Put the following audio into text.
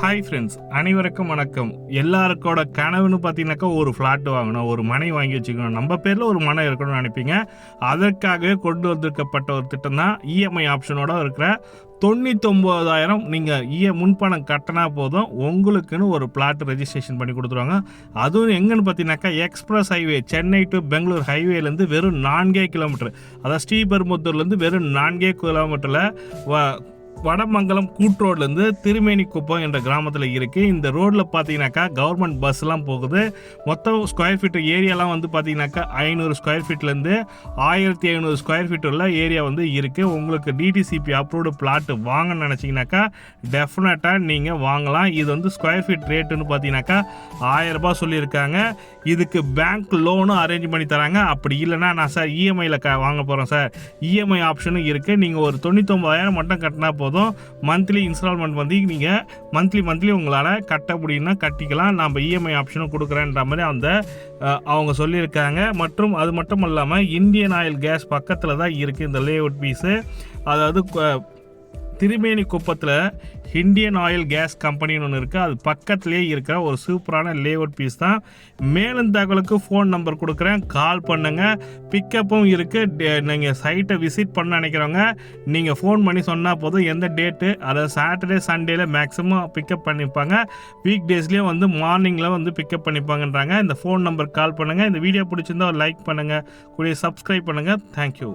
Hi friends அனைவருக்கும் வணக்கம். எல்லாருக்கோட கனவுன்னு பார்த்தீங்கன்னாக்கா ஒரு ஃப்ளாட் வாங்கணும் ஒரு மனை வாங்கி வச்சுக்கணும். நம்ம பேரில் ஒரு மனை இருக்கணும்னு நினைப்பீங்க. அதற்காகவே கொண்டு வந்திருக்கப்பட்ட ஒரு திட்டம் தான் இஎம்ஐ ஆப்ஷனோட இருக்கிற தொண்ணூத்தொம்போதாயிரம் நீங்கள் இய முன்பணம் கட்டினா போதும் உங்களுக்குன்னு ஒரு பிளாட் ரெஜிஸ்ட்ரேஷன் பண்ணி கொடுத்துருவாங்க. அதுவும் எங்கன்னு பார்த்தீங்கன்னாக்கா express highway Chennai to Bengaluru ஹைவேலேருந்து வெறும் நான்கே கிலோமீட்டர் அதாவது ஸ்ரீபெரும்புத்தூர்லேருந்து வெறும் நான்கே கிலோமீட்டரில் வடமங்கலம் கூட்ரோட்லேருந்து திருமேனிக்குப்பம் என்ற கிராமத்தில் இருக்குது இந்த ரோட்டில் பார்த்தீங்கன்னாக்கா கவர்மெண்ட் பஸ்லாம் போகுது. மொத்தம் ஸ்கொயர் ஃபீட் ஏரியாலாம் வந்து பார்த்தீங்கன்னாக்கா ஐநூறு ஸ்கொயர் ஃபீட்லேருந்து ஆயிரத்தி ஐநூறு ஸ்கொயர் ஃபீட் உள்ள ஏரியா வந்து இருக்குது உங்களுக்கு டிடிசிபி அப்ரூவ்டு பிளாட் வாங்கன்னு நினச்சிங்கனாக்கா டெஃபினட்டாக நீங்கள் வாங்கலாம். இது வந்து ஸ்கொயர் ஃபீட் ரேட்டுன்னு பார்த்தீங்கன்னாக்கா ஆயிரரூபா சொல்லியிருக்காங்க. இதுக்கு பேங்க் லோனும் அரேஞ்ச் பண்ணி தராங்க. அப்படி இல்லைன்னா நான் சார் இஎம்ஐயில் க வாங்க போகிறேன் சார் இஎம்ஐ ஆப்ஷனும் இருக்குது நீங்கள் ஒரு தொண்ணூத்தொம்பதாயிரம் மட்டும் கட்டினா போதும். மந்த்லி இன்ஸ்டால்மெண்ட் வந்து நீங்கள் மந்த்லி மந்த்லி உங்களால் கட்ட முடியும்னா கட்டிக்கலாம். நம்ம இஎம்ஐ ஆப்ஷனும் கொடுக்குறேன்ற மாதிரி அந்த அவங்க சொல்லியிருக்காங்க. மற்றும் அது மட்டும் இல்லாமல் இந்தியன் ஆயில் கேஸ் பக்கத்தில் தான் இருக்குது இந்த லே அவுட் பீஸு அதாவது திருமேனி குப்பத்தில் இந்தியன் ஆயில் கேஸ் கம்பெனின்னு ஒன்று இருக்குது அது பக்கத்துலேயே இருக்கிற ஒரு சூப்பரான லேஅவுட் பீஸ் தான். மேலும் தகவலுக்கு ஃபோன் நம்பர் கொடுக்குறேன். கால் பண்ணுங்கள் பிக்கப்பும் இருக்குது நீங்கள் சைட்டை விசிட் பண்ண நினைக்கிறவங்க நீங்கள் ஃபோன் பண்ணி சொன்னால் போதும் எந்த டேட்டு அதாவது சாட்டர்டே சண்டேல மேக்ஸிமம் பிக்கப் பண்ணிப்பாங்க. வீக் டேஸ்லேயும் வந்து மார்னிங்கில் வந்து பிக்கப் பண்ணிப்பாங்கன்றாங்க. இந்த ஃபோன் நம்பர் கால் பண்ணுங்கள் இந்த வீடியோ பிடிச்சிருந்தா ஒரு லைக் பண்ணுங்கள் கூடிய சப்ஸ்கிரைப் பண்ணுங்கள் தேங்க்யூ